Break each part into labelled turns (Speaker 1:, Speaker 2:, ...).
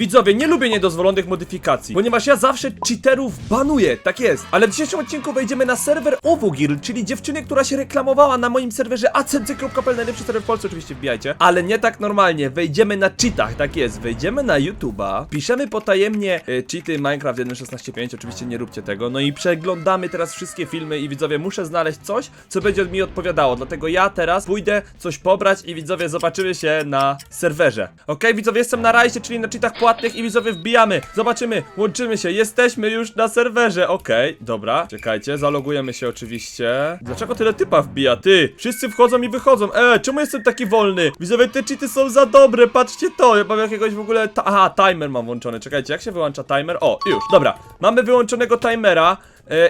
Speaker 1: Widzowie, nie lubię niedozwolonych modyfikacji, ponieważ ja zawsze cheaterów banuję, tak jest. Ale w dzisiejszym odcinku wejdziemy na serwer Ovogirl, czyli dziewczyny, która się reklamowała na moim serwerze acmc.pl, najlepszy serwer w Polsce, oczywiście wbijajcie. Ale nie tak normalnie, wejdziemy na cheatach, tak jest, wejdziemy na YouTube'a, piszemy potajemnie e, cheaty Minecraft 1.16.5, oczywiście nie róbcie tego, no i przeglądamy teraz wszystkie filmy i widzowie, muszę znaleźć coś, co będzie mi odpowiadało, dlatego ja teraz pójdę coś pobrać i widzowie, zobaczymy się na serwerze. Okej, widzowie, jestem na rajcie, czyli na cheatach płatnych i widzowie wbijamy, zobaczymy, łączymy się, jesteśmy już na serwerze, okej, dobra, czekajcie, zalogujemy się oczywiście. Dlaczego tyle typa wbija, ty? Wszyscy wchodzą i wychodzą, e, czemu jestem taki wolny? Widzowie, te cheaty są za dobre, patrzcie to, ja mam jakiegoś w ogóle, ta aha, timer mam włączony, czekajcie, jak się wyłącza timer? O, już, dobra, mamy wyłączonego timera,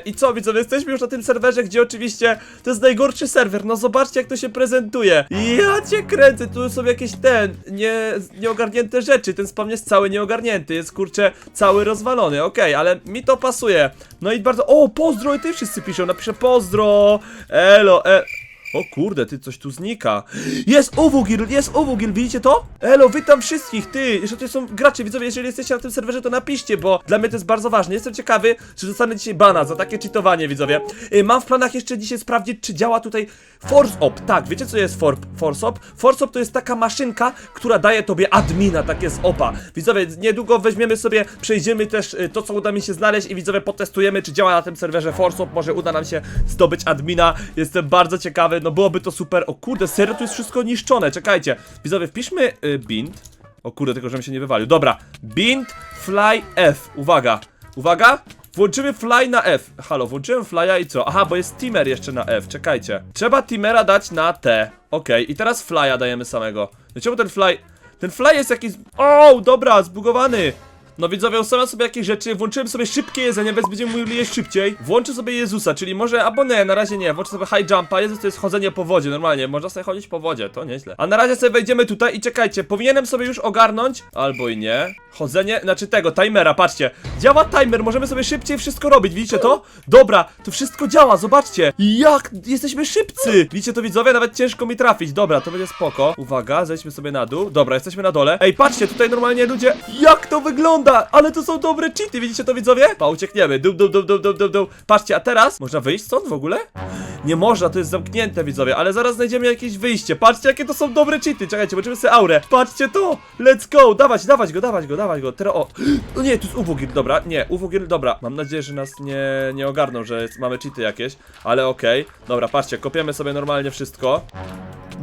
Speaker 1: I co, widzowie, jesteśmy już na tym serwerze, gdzie oczywiście to jest najgorszy serwer. No zobaczcie, jak to się prezentuje. Ja cię kręcę, tu są jakieś ten, nie, nieogarnięte rzeczy. Ten spawn jest cały nieogarnięty, jest kurczę cały rozwalony. Okej, ale mi to pasuje. No i bardzo. O, pozdro, i ty wszyscy piszą. Napiszę pozdro. Elo, e. O kurde, ty coś tu znika. Jest Ovogil, jest Ovogil, widzicie to? Elo, witam wszystkich, ty. Jeszcze tutaj są gracze, widzowie, jeżeli jesteście na tym serwerze, to napiszcie, bo dla mnie to jest bardzo ważne. Jestem ciekawy, czy dostanę dzisiaj bana za takie cheatowanie, widzowie. Y, Mam w planach jeszcze dzisiaj sprawdzić, czy działa tutaj Force Op. Tak, wiecie co jest for Force Op? Force Op to jest taka maszynka, która daje tobie admina, tak jest opa. Widzowie, niedługo weźmiemy sobie, przejdziemy też y, to, co uda mi się znaleźć i widzowie potestujemy, czy działa na tym serwerze Force Op. Może uda nam się zdobyć admina. Jestem bardzo ciekawy, no byłoby to super. O kurde, serio tu jest wszystko niszczone. Czekajcie. Widzowie, wpiszmy y, bind. O kurde, tylko żebym się nie wywalił. Dobra, bind fly F. Uwaga, uwaga. Włączymy fly na F. Halo, włączyłem fly'a i co? Aha, bo jest teamer jeszcze na F, czekajcie. Trzeba teamera dać na T. Okej, i teraz fly'a dajemy samego. No czemu ten fly... Ten fly jest jakiś... O, dobra, zbugowany. No widzowie, ustawiam sobie jakieś rzeczy, włączyłem sobie szybkie jedzenie, więc będziemy mogli jeść szybciej. Włączę sobie Jezusa, czyli może, albo nie, na razie nie, włączę sobie high jumpa, Jezus to jest chodzenie po wodzie, normalnie, można sobie chodzić po wodzie, to nieźle. A na razie sobie wejdziemy tutaj i czekajcie, powinienem sobie już ogarnąć, albo i nie. Chodzenie, znaczy tego, timera, patrzcie. Działa timer, możemy sobie szybciej wszystko robić, widzicie to? Dobra, to wszystko działa, zobaczcie. Jak jesteśmy szybcy. Widzicie to widzowie? Nawet ciężko mi trafić. Dobra, to będzie spoko. Uwaga, zejdźmy sobie na dół. Dobra, jesteśmy na dole. Ej, patrzcie, tutaj normalnie ludzie, jak to wygląda? Ale to są dobre cheaty, widzicie to widzowie? Pa, uciekniemy. Dum, dum, dum, dum, dum, dum, dum. Patrzcie, a teraz można wyjść stąd w ogóle? Nie można, to jest zamknięte widzowie, ale zaraz znajdziemy jakieś wyjście. Patrzcie, jakie to są dobre cheaty. Czekajcie, zobaczymy sobie aurę. Patrzcie to! Let's go! Dawać, dawać go, dawać go, dawać go. Teraz o. No nie, tu jest Ufogir, dobra, nie, Ufogir, dobra. Mam nadzieję, że nas nie, nie ogarną, że mamy cheaty jakieś, ale okej. Dobra, patrzcie, kopiemy sobie normalnie wszystko.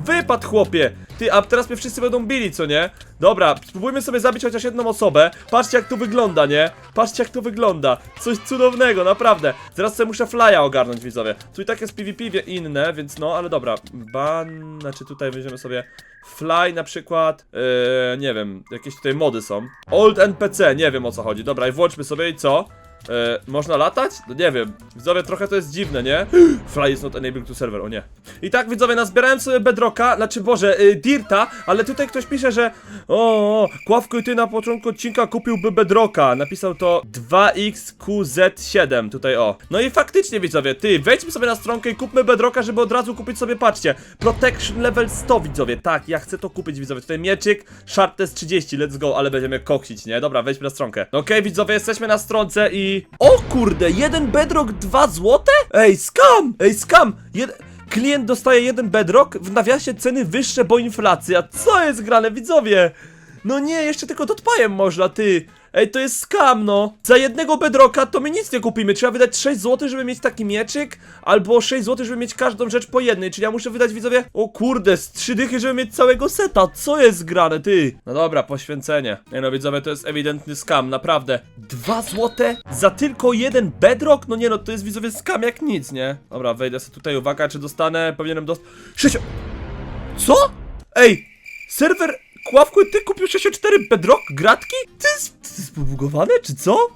Speaker 1: Wypad, chłopie! Ty, a teraz mnie wszyscy będą bili, co nie? Dobra, spróbujmy sobie zabić chociaż jedną osobę. Patrzcie, jak to wygląda, nie? Patrzcie, jak to wygląda. Coś cudownego, naprawdę. Zaraz sobie muszę flya ogarnąć, widzowie. Tu i tak jest PvP inne, więc no, ale dobra. Ban, znaczy tutaj weźmiemy sobie fly na przykład, yy, nie wiem, jakieś tutaj mody są. Old NPC, nie wiem o co chodzi. Dobra, i włączmy sobie i co? E, można latać? No nie wiem. Widzowie, trochę to jest dziwne, nie? Fly is not enabled to server, o nie. I tak, widzowie, nazbierałem sobie bedrocka, znaczy, boże, y, dirta, ale tutaj ktoś pisze, że o, o, Kławko i ty na początku odcinka kupiłby bedrocka. Napisał to 2XQZ7, tutaj o. No i faktycznie, widzowie, ty, wejdźmy sobie na stronkę i kupmy bedrocka, żeby od razu kupić sobie, patrzcie, protection level 100, widzowie, tak, ja chcę to kupić, widzowie, tutaj mieczyk, sharpness 30, let's go, ale będziemy koksić, nie? Dobra, wejdźmy na stronkę. Okej, widzowie, jesteśmy na stronce i... O kurde, jeden bedrock, dwa złote? Ej, scam! Ej, scam! Jed... Klient dostaje jeden bedrock, w nawiasie ceny wyższe, bo inflacja. Co jest grane, widzowie? No nie, jeszcze tylko dotpajem można, ty. Ej, to jest skam, no. Za jednego bedrocka to my nic nie kupimy. Trzeba wydać 6 zł, żeby mieć taki mieczyk, albo 6 zł, żeby mieć każdą rzecz po jednej. Czyli ja muszę wydać, widzowie, o kurde, z 3 dychy, żeby mieć całego seta. Co jest grane, ty? No dobra, poświęcenie. Nie no, widzowie, to jest ewidentny skam, naprawdę. 2 złote za tylko jeden bedrock? No nie no, to jest, widzowie, skam jak nic, nie? Dobra, wejdę sobie tutaj, uwaga, czy dostanę, powinienem dostać... 6... Co? Ej, serwer Kławku, ty kupił 64 bedrock gratki? Ty ty jest czy co?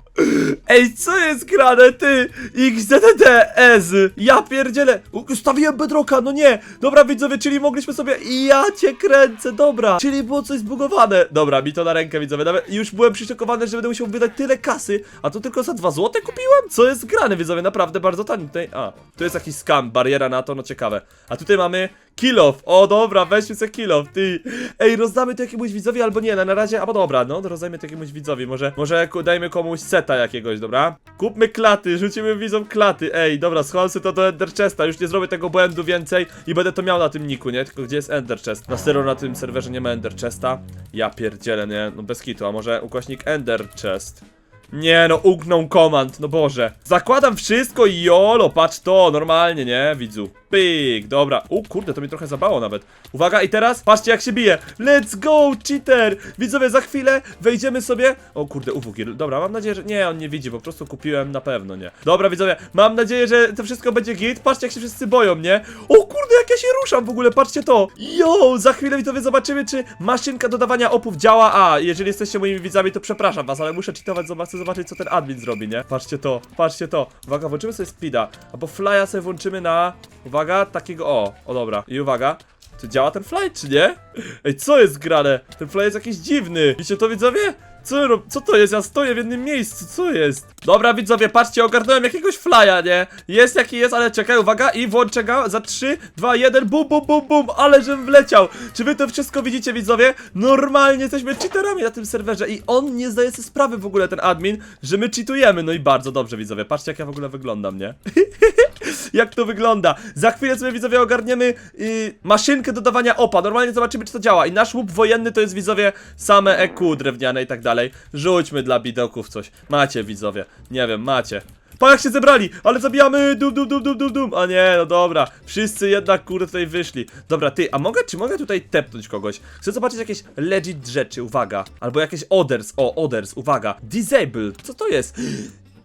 Speaker 1: Ej, co jest grane, ty? XZDS! Ja pierdzielę! Ustawiłem bedrocka, no nie! Dobra, widzowie, czyli mogliśmy sobie... Ja cię kręcę, dobra! Czyli było coś zbugowane. Dobra, mi to na rękę, widzowie. Nawet już byłem przyszokowany, że będę musiał wydać tyle kasy, a to tylko za 2 zł kupiłem? Co jest grane, widzowie? Naprawdę bardzo tanie. Tutaj... A, tu jest jakiś scam, bariera na to, no ciekawe. A tutaj mamy Kill off. O dobra, weźmy sobie kill off, ty. Ej, rozdamy to jakiemuś widzowi albo nie, no, na razie, albo dobra, no, rozdajmy to jakiemuś widzowi, może, może dajmy komuś seta jakiegoś, dobra? Kupmy klaty, rzucimy widzom klaty, ej, dobra, schowam sobie to do Ender Chesta, już nie zrobię tego błędu więcej i będę to miał na tym niku, nie? Tylko gdzie jest Ender Chest? Na serio na tym serwerze nie ma Ender Chesta? Ja pierdzielę, nie? No bez kitu, a może ukośnik Ender Chest? Nie no, ugnął komand, no Boże. Zakładam wszystko i jolo, patrz to, normalnie, nie, widzu. Pyk, dobra. U, kurde, to mi trochę zabało nawet. Uwaga, i teraz patrzcie jak się bije. Let's go, cheater! Widzowie, za chwilę wejdziemy sobie... O kurde, uwugir. Dobra, mam nadzieję, że... Nie, on nie widzi, po prostu kupiłem na pewno, nie. Dobra, widzowie, mam nadzieję, że to wszystko będzie git. Patrzcie jak się wszyscy boją, nie? O kurde, jak ja się ruszam w ogóle, patrzcie to. Yo, za chwilę widzowie zobaczymy, czy maszynka dodawania opów działa. A, jeżeli jesteście moimi widzami, to przepraszam was, ale muszę cheatować, zob- chcę zobaczyć, co ten admin zrobi, nie? Patrzcie to, patrzcie to. Uwaga, włączymy sobie speeda, albo flya sobie włączymy na... Uwaga, takiego, o, o dobra. I uwaga, czy działa ten fly, czy nie? Ej, co jest grane? Ten fly jest jakiś dziwny. Widzicie to, widzowie? Co, co to jest? Ja stoję w jednym miejscu, co jest? Dobra, widzowie, patrzcie, ogarnąłem jakiegoś flya, nie? Jest jaki jest, ale czekaj, uwaga, i włączę go za 3, 2, 1, bum, bum, bum, bum, ale żem wleciał. Czy wy to wszystko widzicie, widzowie? Normalnie jesteśmy cheaterami na tym serwerze i on nie zdaje sobie sprawy w ogóle, ten admin, że my cheatujemy. No i bardzo dobrze, widzowie, patrzcie jak ja w ogóle wyglądam, nie? jak to wygląda. Za chwilę sobie widzowie ogarniemy yy, maszynkę dodawania opa. Normalnie zobaczymy, czy to działa. I nasz łup wojenny to jest widzowie same EQ drewniane i tak dalej. Rzućmy dla bidoków coś. Macie widzowie. Nie wiem, macie. Pa jak się zebrali, ale zabijamy, dum, dum, dum, dum, dum, dum, a nie, no dobra, wszyscy jednak kurde tutaj wyszli. Dobra, ty, a mogę, czy mogę tutaj tepnąć kogoś? Chcę zobaczyć jakieś legit rzeczy, uwaga, albo jakieś others, o, others, uwaga, disable, co to jest?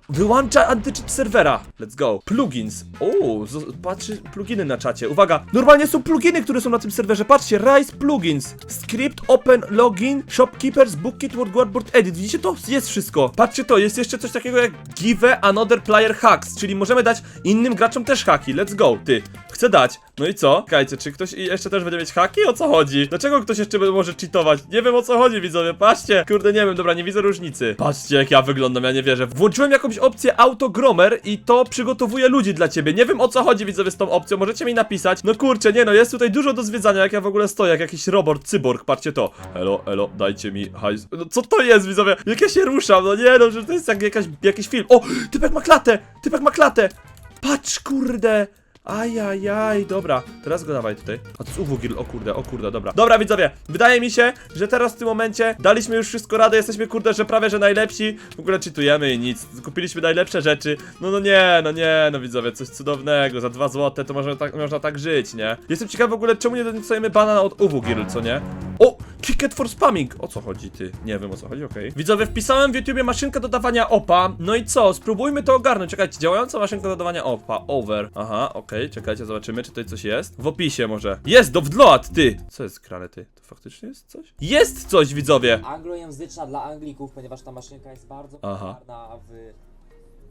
Speaker 1: Wyłącza anty-cheat serwera. Let's go. Plugins. O, patrzy pluginy na czacie. Uwaga, normalnie są pluginy, które są na tym serwerze. Patrzcie, Rise Plugins, Script, Open, Login, Shopkeepers, Bookkit, WordBoard Edit. Widzicie to? Jest wszystko. Patrzcie to, jest jeszcze coś takiego jak Give Another Player Hacks, czyli możemy dać innym graczom też haki. Let's go, ty. Chcę dać. No i co? Czekajcie, czy ktoś jeszcze też będzie mieć haki? O co chodzi? Dlaczego ktoś jeszcze może cheatować? Nie wiem o co chodzi, widzowie. Patrzcie. Kurde, nie wiem, dobra, nie widzę różnicy. Patrzcie, jak ja wyglądam, ja nie wierzę. Włączyłem jakąś opcję autogromer i to przygotowuje ludzi dla ciebie. Nie wiem o co chodzi, widzowie, z tą opcją. Możecie mi napisać. No kurczę, nie no, jest tutaj dużo do zwiedzania, jak ja w ogóle stoję, jak jakiś robot, cyborg. Patrzcie to. Elo, elo, dajcie mi hajs. No co to jest, widzowie? Jak ja się ruszam? No nie no, że to jest jak jakaś, jakiś film. O, typek ma klatę! Typek ma klatę! Patrz, kurde! Ajajaj, dobra, teraz go dawaj tutaj. A to jest o kurde, o kurde, dobra. Dobra, widzowie, wydaje mi się, że teraz w tym momencie daliśmy już wszystko radę, jesteśmy kurde, że prawie, że najlepsi. W ogóle czytujemy i nic, kupiliśmy najlepsze rzeczy. No, no nie, no nie, no widzowie, coś cudownego, za 2 złote to może tak, można tak żyć, nie? Jestem ciekaw w ogóle, czemu nie dostajemy bana od uwugil, co nie? O, ticket for spamming, o co chodzi, ty? Nie wiem o co chodzi, okej. Widzowie, wpisałem w YouTubie maszynkę dodawania opa, no i co, spróbujmy to ogarnąć, czekajcie, działająca maszynka dodawania opa, over, aha, okej, czekajcie, zobaczymy, czy tutaj coś jest. W opisie może. Jest, do wdloat, ty! Co jest grane, ty? To faktycznie jest coś? Jest coś, widzowie!
Speaker 2: anglojęzyczna dla Anglików, ponieważ ta maszynka jest bardzo
Speaker 1: Aha.
Speaker 2: popularna w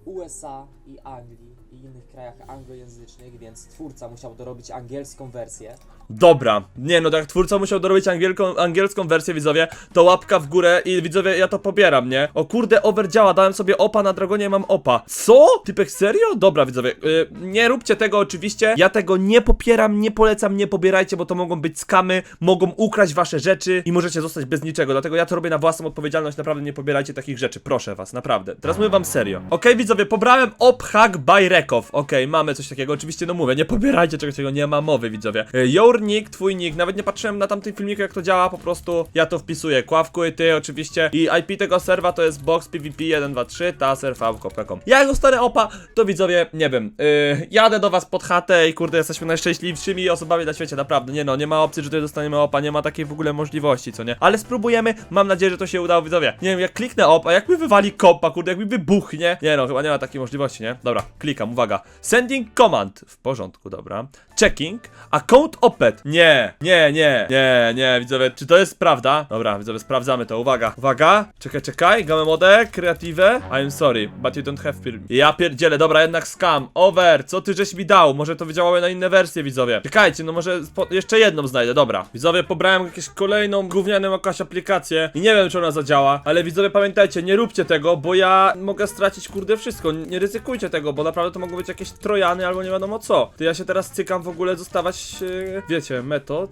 Speaker 2: USA i Anglii i innych krajach anglojęzycznych, więc twórca musiał dorobić angielską wersję.
Speaker 1: Dobra, nie no, tak twórca musiał dorobić angielką, angielską wersję, widzowie, to łapka w górę i widzowie, ja to pobieram, nie? O kurde, over działa, dałem sobie opa, na dragonie mam opa. Co? Typek serio? Dobra, widzowie, yy, nie róbcie tego oczywiście, ja tego nie popieram, nie polecam, nie pobierajcie, bo to mogą być skamy, mogą ukraść wasze rzeczy i możecie zostać bez niczego, dlatego ja to robię na własną odpowiedzialność, naprawdę nie pobierajcie takich rzeczy, proszę was, naprawdę. Teraz mówię wam serio. Okej, widzowie, pobrałem op hack by Rekow, okej, mamy coś takiego, oczywiście, no mówię, nie pobierajcie czegoś takiego, nie ma mowy, widzowie. Yy, Your nick, twój nick, nawet nie patrzyłem na tamtym filmiku, jak to działa, po prostu ja to wpisuję, kławku i ty oczywiście. I IP tego serwa to jest box pvp 123 taserv.com Jak dostanę opa, to widzowie, nie wiem, yy, jadę do was pod chatę i kurde, jesteśmy najszczęśliwszymi osobami na świecie, naprawdę, nie no, nie ma opcji, że tutaj dostaniemy opa, nie ma takiej w ogóle możliwości, co nie, ale spróbujemy, mam nadzieję, że to się udało, widzowie, nie wiem, jak kliknę op, a jak mi wywali kopa, kurde, jak mi wybuchnie, nie no, chyba nie ma takiej możliwości, nie, dobra, klikam, uwaga, sending command, w porządku, dobra, checking, account opet, nie, nie, nie, nie, nie, widzowie, czy to jest prawda? Dobra, widzowie, sprawdzamy to, uwaga, uwaga, czekaj, czekaj, game mode, creative, I'm sorry, but you don't have firm. Ja pierdzielę, dobra, jednak scam, over, co ty żeś mi dał, może to wydziałały na inne wersje, widzowie, czekajcie, no może jeszcze jedną znajdę, dobra, widzowie, pobrałem jakąś kolejną gównianą jakąś aplikację. I nie wiem, czy ona zadziała, ale widzowie, pamiętajcie, nie róbcie tego, bo ja mogę stracić, kurde, wszystko, nie ryzykujcie tego, bo naprawdę to mogą być jakieś trojany albo nie wiadomo co. To ja się teraz cykam w ogóle zostawać, e, wiecie, metod,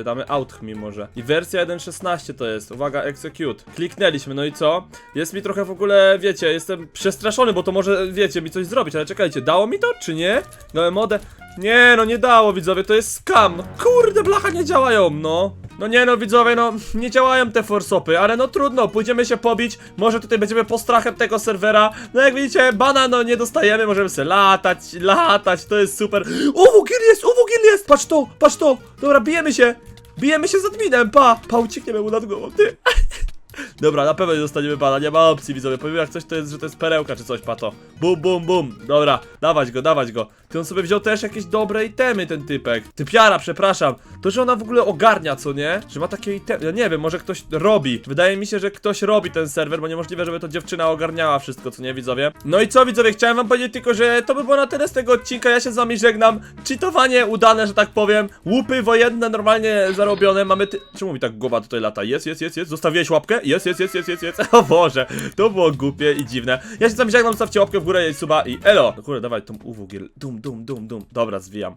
Speaker 1: e, damy out mi może. I wersja 1.16 to jest, uwaga, execute. Kliknęliśmy, no i co? Jest mi trochę w ogóle, wiecie, jestem przestraszony, bo to może, wiecie, mi coś zrobić, ale czekajcie, dało mi to, czy nie? Dałem modę. Nie, no nie dało, widzowie, to jest scam. No kurde, blacha nie działają, no. No nie no, widzowie, no nie działają te forsopy, ale no trudno, pójdziemy się pobić, może tutaj będziemy postrachem tego serwera. No jak widzicie, bana no nie dostajemy, możemy sobie latać, latać, to jest super. Uwugil jest, uwugil jest! Patrz to, patrz to! Dobra, bijemy się! Bijemy się z adminem, pa! Pa, uciekniemy mu nad głową, ty! Dobra, na pewno nie dostaniemy bana, nie ma opcji widzowie. Powiem jak coś to jest, że to jest perełka czy coś, pato. Bum, bum, bum. Dobra, dawać go, dawać go. Ty on sobie wziął też jakieś dobre itemy, ten typek. Typiara, przepraszam. To, że ona w ogóle ogarnia, co nie? Że ma takie itemy. Ja nie wiem, może ktoś robi. Wydaje mi się, że ktoś robi ten serwer, bo niemożliwe, żeby to dziewczyna ogarniała wszystko, co nie, widzowie. No i co, widzowie, chciałem wam powiedzieć tylko, że to by było na tyle z tego odcinka. Ja się z wami żegnam. Cheatowanie udane, że tak powiem. Łupy wojenne normalnie zarobione. Mamy ty... Czemu mi tak głowa tutaj lata? Jest, jest, jest, jest. Zostawiłeś łapkę? Jest, jest, jest, jest, jest, jest. O Boże, to było głupie i dziwne. Ja się z wami żegnam, zostawcie łapkę w górę i suba i elo. No kurde, dawaj tą uwugiel. Dum, dum, dum, dum. Dobra, zwijam.